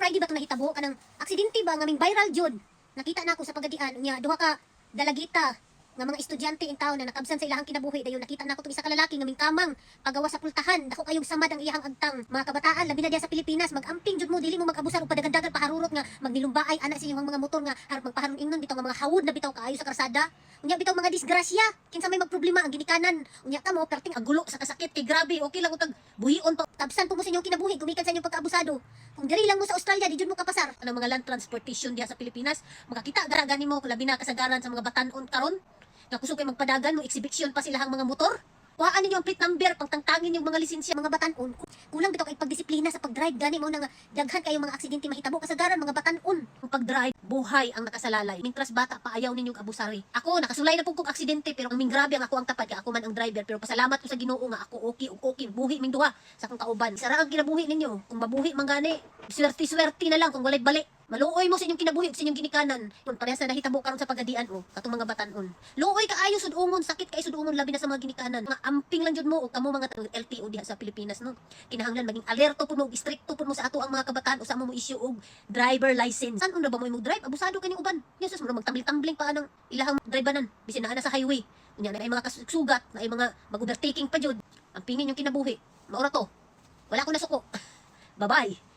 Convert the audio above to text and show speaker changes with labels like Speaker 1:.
Speaker 1: Friday ba ito nahitabo? Kanang aksidente ba? Ngaming viral jud. Nakita na ako sa pagadian. Unya duha ka dalagita nga mga estudyante in town na nakabsan sa ilahang kinabuhi dayon nakita na ako tong isa lalaki ngaming kamang pagawa sa pultahan. Dako kayong samad ang iyahang agtang mga kabataan labi na diya sa Pilipinas magamping jud mo dili mo mag-abusar og padagandagan paharurot nga magnilumbaay ana sa inyong mga motor nga harap magpaharon ingnon bitaw nga mga hawod na bitaw kaayo sa karsada. Unya bitaw mga disgrasya kinsa may magproblema ang ginikanan. Unya ka mo perting agulo sa kasakit kay grabe okay lang utag buhion pa. Tabsan po mo sa inyong kinabuhi gumikan sa inyong pagkaabusado. Kung diri lang mo sa Australia di jud mo kapasar. Ang mga land transportation diha sa Pilipinas? Makakita gara gani mo labi na kasagaran sa mga batanon karon nga kusog kay magpadagan mo exhibition pa silahang mga motor Kuhaan ninyo ang plate number, pagtangtangin yung mga lisensya, mga batanon. Kulang bitaw kay pagdisiplina sa pag-drive. Gani mo na nga, daghan kayo mga aksidente mahitabo. Kasagaran, mga batanon. Ang pag-drive, buhay ang nakasalalay. Mintras bata pa, ayaw ninyong abusari. Ako, nakasulay na po kong aksidente, pero ang ming grabe ang ako ang tapat, kaya ako man ang driver. Pero pasalamat ko sa ginoo nga ako okay, ug okay, buhi ming duha sa akong kauban. Sara ang kinabuhi ninyo. Kung mabuhi man gani, swerte-swerte na lang kung walay balik. Maluoy mo sa inyong kinabuhi sa inyong ginikanan. Kung parehas na nahitabo karon sa pagadian o katong mga batanon. Luoy kaayo sud ungon sakit kay sud ungon labi na sa mga ginikanan. Mga amping lang jud mo ug kamo mga LTO diha sa Pilipinas no. Kinahanglan maging alerto pud mo stricto pud mo sa ato ang mga kabataan usa mo mo issue og driver license. San ba mo mo drive? Abusado kani uban. Yesus mo magtambling-tambling pa anang ilahang driveanan bisin na sa highway. Unya na mga kasugat, na mga mag-overtaking pa jud. Ang pingin yung kinabuhi. Maura to. Wala ko na suko. Bye-bye.